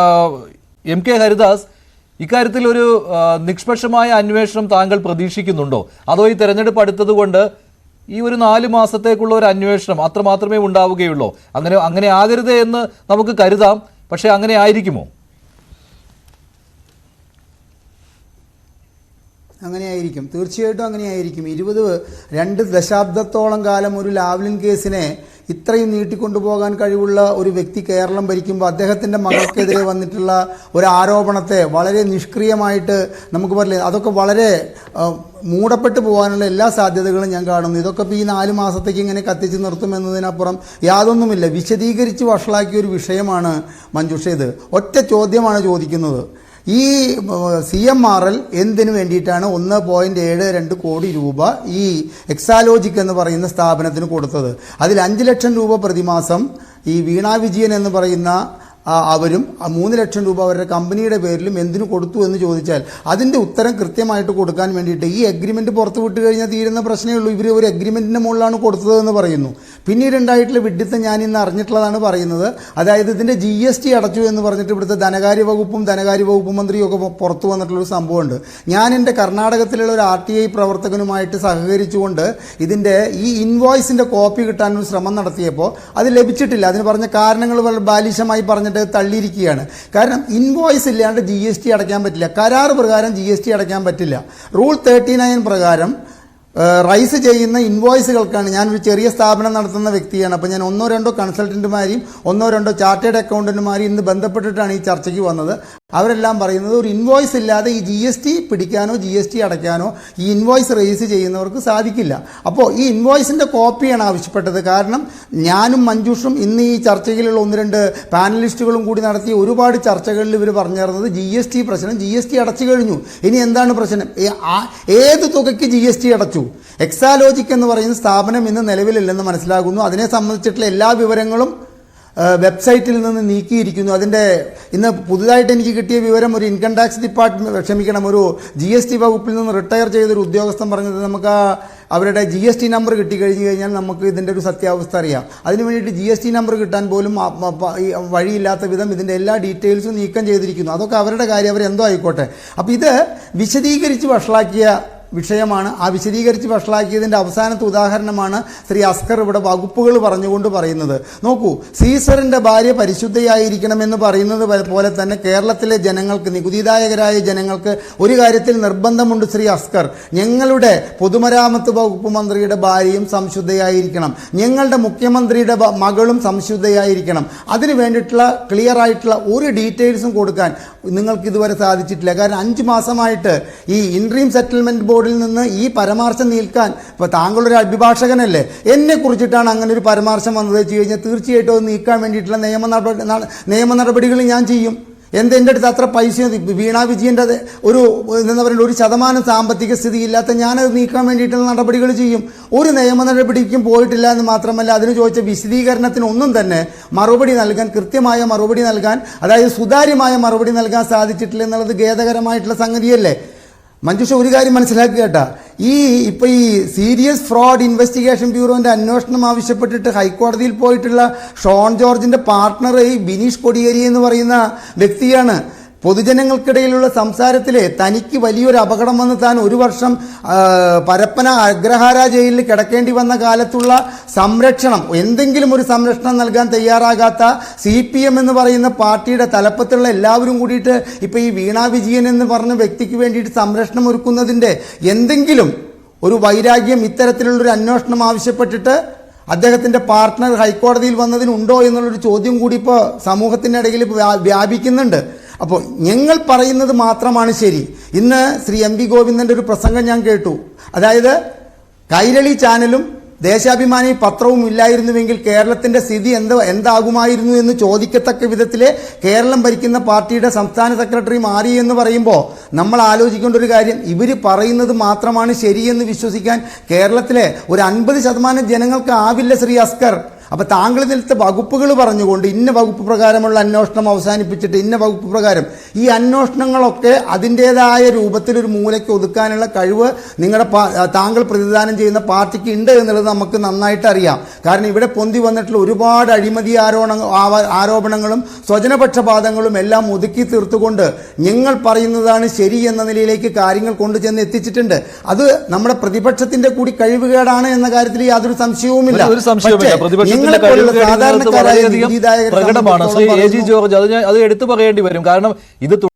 M K Haridas ഇക്കാര്യത്തിൽ ഒരു നിഷ്പക്ഷമായ അന്വേഷണം താങ്കൾ പ്രതീക്ഷിക്കുന്നുണ്ടോ? അതോ ഈ തെരഞ്ഞെടുപ്പ് അടുത്തതുകൊണ്ട് ഈ ഒരു നാല് മാസത്തേക്കുള്ള ഒരു അന്വേഷണം അത്രമാത്രമേ ഉണ്ടാവുകയുള്ളൂ? അങ്ങനെ അങ്ങനെ ആകരുത് എന്ന് നമുക്ക് കരുതാം പക്ഷേ അങ്ങനെ ആയിരിക്കുമോ? അങ്ങനെയായിരിക്കും. തീർച്ചയായിട്ടും അങ്ങനെയായിരിക്കും. ഇരുപത് രണ്ട് ദശാബ്ദത്തോളം കാലം ഒരു ലാവ്ലിൻ കേസിനെ ഇത്രയും നീട്ടിക്കൊണ്ടുപോകാൻ കഴിവുള്ള ഒരു വ്യക്തി കേരളം ഭരിക്കുമ്പോൾ അദ്ദേഹത്തിന്റെ മകൾക്കെതിരെ വന്നിട്ടുള്ള ഒരു ആരോപണത്തെ വളരെ നിഷ്ക്രിയമായിട്ട് നമുക്ക് പറയില്ല അതൊക്കെ വളരെ മൂടപ്പെട്ടു പോകാനുള്ള എല്ലാ സാധ്യതകളും ഞാൻ കാണുന്നു. ഇതൊക്കെ ഇപ്പോൾ ഈ നാല് മാസത്തേക്ക് ഇങ്ങനെ കത്തിച്ച് നിർത്തുമെന്നതിനപ്പുറം യാതൊന്നുമില്ല. വിശദീകരിച്ച് വഷളാക്കിയ ഒരു വിഷയമാണ് മഞ്ജുഷ ഇത്. ഒറ്റ ചോദ്യമാണ് ചോദിക്കുന്നത്. ഈ സി എം ആർ എൽ എന്തിനു വേണ്ടിയിട്ടാണ് ഒന്ന് പോയിന്റ് ഏഴ് രണ്ട് കോടി രൂപ ഈ എക്സാലോജിക് എന്ന് പറയുന്ന സ്ഥാപനത്തിന് കൊടുത്തത്? അതിൽ അഞ്ച് ലക്ഷം രൂപ പ്രതിമാസം ഈ വീണ വിജയൻ എന്ന് പറയുന്ന അവരും മൂന്ന് ലക്ഷം രൂപ അവരുടെ കമ്പനിയുടെ പേരിലും എന്തിനു കൊടുത്തു എന്ന് ചോദിച്ചാൽ അതിന്റെ ഉത്തരം കൃത്യമായിട്ട് കൊടുക്കാൻ വേണ്ടിയിട്ട് ഈ അഗ്രിമെന്റ് പുറത്തു വിട്ട് കഴിഞ്ഞാൽ തീരുന്ന പ്രശ്നമേ ഉള്ളൂ. ഇവർ ഒരു അഗ്രിമെന്റിന്റെ മുകളിലാണ് കൊടുത്തതെന്ന് പറയുന്നു. പിന്നീട് ഉണ്ടായിട്ടുള്ള വിഡിത്തം ഞാൻ ഇന്ന് അറിഞ്ഞിട്ടുള്ളതാണ് പറയുന്നത്. അതായത് ഇതിന്റെ ജി എസ് ടി അടച്ചു എന്ന് പറഞ്ഞിട്ട് ഇവിടുത്തെ ധനകാര്യ വകുപ്പും ധനകാര്യ വകുപ്പ് മന്ത്രിയും ഒക്കെ പുറത്തു വന്നിട്ടുള്ളൊരു സംഭവമുണ്ട്. ഞാൻ എന്റെ കർണാടകത്തിലുള്ള ഒരു ആർ ടി ഐ പ്രവർത്തകനുമായിട്ട് സഹകരിച്ചുകൊണ്ട് ഇതിന്റെ ഈ ഇൻവോയ്സിന്റെ കോപ്പി കിട്ടാനൊരു ശ്രമം നടത്തിയപ്പോൾ അത് ലഭിച്ചിട്ടില്ല. അതിന് പറഞ്ഞ കാരണങ്ങൾ ബാലിശമായി പറഞ്ഞിട്ട് തള്ളിയിരിക്കുകയാണ്. കാരണം ഇൻവോയ്സ് ഇല്ലാണ്ട് ജി എസ് ടി അടയ്ക്കാൻ പറ്റില്ല. കരാർ പ്രകാരം ജി എസ് ടി അടയ്ക്കാൻ പറ്റില്ല. റൂൾ തേർട്ടി നയൻ പ്രകാരം റൈസ് ചെയ്യുന്ന ഇൻവോയ്സുകൾക്കാണ് ഞാനൊരു ചെറിയ സ്ഥാപനം നടത്തുന്ന വ്യക്തിയാണ്. അപ്പോൾ ഞാൻ ഒന്നോ രണ്ടോ കൺസൾട്ടന്റുമാരെയും ഒന്നോ രണ്ടോ ചാർട്ടേഡ് അക്കൗണ്ടന്റുമാരെയും ഇന്ന് ബന്ധപ്പെട്ടിട്ടാണ് ഈ ചർച്ചയ്ക്ക് വന്നത്. അവരെല്ലാം പറയുന്നത് ഒരു ഇൻവോയ്സ് ഇല്ലാതെ ഈ ജി എസ് ടി പിടിക്കാനോ ജി എസ് ടി അടയ്ക്കാനോ ഈ ഇൻവോയ്സ് റേസ് ചെയ്യുന്നവർക്ക് സാധിക്കില്ല. അപ്പോൾ ഈ ഇൻവോയ്സിന്റെ കോപ്പിയാണ് ആവശ്യപ്പെട്ടത്. കാരണം ഞാനും മഞ്ജുഷും ഇന്ന് ഈ ചർച്ചയിലുള്ള ഒന്ന് രണ്ട് പാനലിസ്റ്റുകളും കൂടി നടത്തിയ ഒരുപാട് ചർച്ചകളിൽ ഇവർ പറഞ്ഞിരുന്നത് ജി എസ് ടി പ്രശ്നം ജി എസ് ടി അടച്ചു കഴിഞ്ഞു. ഇനി എന്താണ് പ്രശ്നം? ഏത് തുകയ്ക്ക് ജി എസ് ടി അടച്ചു? എക്സാലോജിക് എന്ന് പറയുന്ന സ്ഥാപനം ഇന്ന് നിലവിലില്ലെന്ന് മനസ്സിലാകുന്നു. അതിനെ സംബന്ധിച്ചിട്ടുള്ള എല്ലാ വിവരങ്ങളും വെബ്സൈറ്റിൽ നിന്ന് നീക്കിയിരിക്കുന്നു. അതിന്റെ ഇന്ന് പുതുതായിട്ട് എനിക്ക് കിട്ടിയ വിവരം ഒരു ഇൻകം ടാക്സ് ഡിപ്പാർട്ട്മെന്റ് ക്ഷമിക്കണം ഒരു ജി എസ് ടി വകുപ്പിൽ നിന്ന് റിട്ടയർ ചെയ്തൊരു ഉദ്യോഗസ്ഥൻ പറഞ്ഞത് നമുക്ക് അവരുടെ ജി എസ് ടി നമ്പർ കിട്ടിക്കഴിഞ്ഞ് കഴിഞ്ഞാൽ നമുക്ക് ഇതിന്റെ ഒരു സത്യാവസ്ഥ അറിയാം. അതിന് വേണ്ടിയിട്ട് ജി എസ് ടി നമ്പർ കിട്ടാൻ പോലും വഴിയില്ലാത്ത വിധം ഇതിന്റെ എല്ലാ ഡീറ്റെയിൽസും നീക്കം ചെയ്തിരിക്കുന്നു. അതൊക്കെ അവരുടെ കാര്യം അവരെന്തോ ആയിക്കോട്ടെ. അപ്പോൾ ഇത് വിശദീകരിച്ച് വഷളാക്കിയ വിഷയമാണ്. ആ വിശദീകരിച്ച് വഷളാക്കിയതിന്റെ അവസാനത്തെ ഉദാഹരണമാണ് ശ്രീ അസ്കർ ഇവിടെ വകുപ്പുകൾ പറഞ്ഞുകൊണ്ട് പറയുന്നത്. നോക്കൂ സീസറിന്റെ ഭാര്യ പരിശുദ്ധയായിരിക്കണമെന്ന് പറയുന്നത് പോലെ തന്നെ കേരളത്തിലെ ജനങ്ങൾക്ക് നികുതിദായകരായ ജനങ്ങൾക്ക് ഒരു കാര്യത്തിൽ നിർബന്ധമുണ്ട് ശ്രീ അസ്കർ. ഞങ്ങളുടെ പൊതുമരാമത്ത് വകുപ്പ് മന്ത്രിയുടെ ഭാര്യയും സംശുദ്ധയായിരിക്കണം. ഞങ്ങളുടെ മുഖ്യമന്ത്രിയുടെ മകളും സംശുദ്ധയായിരിക്കണം. അതിന് വേണ്ടിയിട്ടുള്ള ക്ലിയർ ആയിട്ടുള്ള ഒരു ഡീറ്റെയിൽസും കൊടുക്കാൻ നിങ്ങൾക്ക് ഇതുവരെ സാധിച്ചിട്ടില്ല. കാരണം അഞ്ച് മാസമായിട്ട് ഈ ഇൻട്രീം സെറ്റിൽമെന്റ് ബോർഡിൽ നിന്ന് ഈ പരമാർശം നീക്കാൻ ഇപ്പോൾ താങ്കളൊരു അഭിഭാഷകനല്ലേ എന്നെ കുറിച്ചിട്ടാണ് അങ്ങനെ ഒരു പരമാർശം വന്നത് വെച്ച് കഴിഞ്ഞാൽ തീർച്ചയായിട്ടും അത് നീക്കാൻ വേണ്ടിയിട്ടുള്ള നിയമ നടപടി നിയമ നടപടികൾ ഞാൻ ചെയ്യും. എന്ത് എന്റെ അടുത്ത് അത്ര പൈസ വീണാ വിജയന്റെ ഒരു എന്താ പറയുക ഒരു ശതമാനം സാമ്പത്തിക സ്ഥിതി ഇല്ലാത്ത ഞാനത് നീക്കാൻ വേണ്ടിയിട്ടുള്ള നടപടികൾ ചെയ്യും. ഒരു നിയമ നടപടിക്കും പോയിട്ടില്ല എന്ന് മാത്രമല്ല അതിന് ചോദിച്ച വിശദീകരണത്തിനൊന്നും തന്നെ മറുപടി നൽകാൻ കൃത്യമായ മറുപടി നൽകാൻ അതായത് സുതാര്യമായ മറുപടി നൽകാൻ സാധിച്ചിട്ടില്ല എന്നുള്ളത് ഖേദകരമായിട്ടുള്ള സംഗതിയല്ലേ? മഞ്ജുഷ ഒരു കാര്യം മനസ്സിലാക്കുക കേട്ടാ. ഈ ഇപ്പൊ ഈ സീരിയസ് ഫ്രോഡ് ഇൻവെസ്റ്റിഗേഷൻ ബ്യൂറോന്റെ അന്വേഷണം ആവശ്യപ്പെട്ടിട്ട് ഹൈക്കോടതിയിൽ പോയിട്ടുള്ള ഷോൺ ജോർജിന്റെ പാർട്ട്ണർ ഈ ബിനീഷ് കൊടിയേരി എന്ന് പറയുന്ന വ്യക്തിയാണ്. പൊതുജനങ്ങൾക്കിടയിലുള്ള സംസാരത്തിൽ തനിക്ക് വലിയൊരു അപകടം വന്ന് താൻ ഒരു വർഷം പരപ്പന അഗ്രഹാര ജയിലിൽ കിടക്കേണ്ടി വന്ന കാലത്തുള്ള സംരക്ഷണം എന്തെങ്കിലും ഒരു സംരക്ഷണം നൽകാൻ തയ്യാറാകാത്ത സി പി എം എന്ന് പറയുന്ന പാർട്ടിയുടെ തലപ്പത്തുള്ള എല്ലാവരും കൂടിയിട്ട് ഇപ്പോൾ ഈ വീണ വിജയൻ എന്ന് പറഞ്ഞ വ്യക്തിക്ക് വേണ്ടിയിട്ട് സംരക്ഷണം ഒരുക്കുന്നതിന്റെ എന്തെങ്കിലും ഒരു വൈരാഗ്യം ഇത്തരത്തിലുള്ളൊരു അന്വേഷണം ആവശ്യപ്പെട്ടിട്ട് അദ്ദേഹത്തിന്റെ പാർട്ട്ണർ ഹൈക്കോടതിയിൽ വന്നതിനുണ്ടോ എന്നുള്ളൊരു ചോദ്യം കൂടി ഇപ്പോൾ ഇടയിൽ വ്യാ- വ്യാപിക്കുന്നുണ്ട്. അപ്പോൾ ഞങ്ങൾ പറയുന്നത് മാത്രമാണ് ശരി. ഇന്ന് ശ്രീ എം വി ഗോവിന്ദന്റെ ഒരു പ്രസംഗം ഞാൻ കേട്ടു. അതായത് കൈരളി ചാനലും ദേശാഭിമാനി പത്രവും ഇല്ലായിരുന്നുവെങ്കിൽ കേരളത്തിന്റെ സ്ഥിതി എന്ത് എന്താകുമായിരുന്നു എന്ന് ചോദിക്കത്തക്ക വിധത്തിലെ കേരളം ഭരിക്കുന്ന പാർട്ടിയുടെ സംസ്ഥാന സെക്രട്ടറി മാറി എന്ന് പറയുമ്പോൾ നമ്മൾ ആലോചിക്കേണ്ട ഒരു കാര്യം ഇവർ പറയുന്നത് മാത്രമാണ് ശരിയെന്ന് വിശ്വസിക്കാൻ കേരളത്തിലെ ഒരു അൻപത് ശതമാനം ജനങ്ങൾക്ക് ആവില്ല ശ്രീ അസ്കർ. അപ്പൊ താങ്കൾ ഇതിലത്തെ വകുപ്പുകൾ പറഞ്ഞുകൊണ്ട് ഇന്ന വകുപ്പ് പ്രകാരമുള്ള അന്വേഷണം അവസാനിപ്പിച്ചിട്ട് ഇന്ന വകുപ്പ് പ്രകാരം ഈ അന്വേഷണങ്ങളൊക്കെ അതിന്റേതായ രൂപത്തിൽ ഒരു മൂലയ്ക്ക് ഒതുക്കാനുള്ള കഴിവ് നിങ്ങളുടെ താങ്കൾ പ്രതിദാനം ചെയ്യുന്ന പാർട്ടിക്ക് ഉണ്ട് എന്നുള്ളത് നമുക്ക് നന്നായിട്ട് അറിയാം. കാരണം ഇവിടെ പൊന്തി വന്നിട്ടുള്ള ഒരുപാട് അഴിമതി ആരോപണ ആരോപണങ്ങളും സ്വജനപക്ഷപാതങ്ങളും എല്ലാം ഒതുക്കി തീർത്തുകൊണ്ട് ഞങ്ങൾ പറയുന്നതാണ് ശരി എന്ന നിലയിലേക്ക് കാര്യങ്ങൾ കൊണ്ടുചെന്ന് എത്തിച്ചിട്ടുണ്ട്. അത് നമ്മുടെ പ്രതിപക്ഷത്തിന്റെ കൂടി കഴിവുകേടാണ് എന്ന കാര്യത്തിൽ യാതൊരു സംശയവുമില്ല. ഒരു സംശയവുമില്ല. സാധാരണക്കാരായ പ്രകടമാണ്? ശ്രീ എ ജി ജോർജ് അത് ഞാൻ അത് എടുത്തു പറയേണ്ടി വരും. കാരണം ഇത്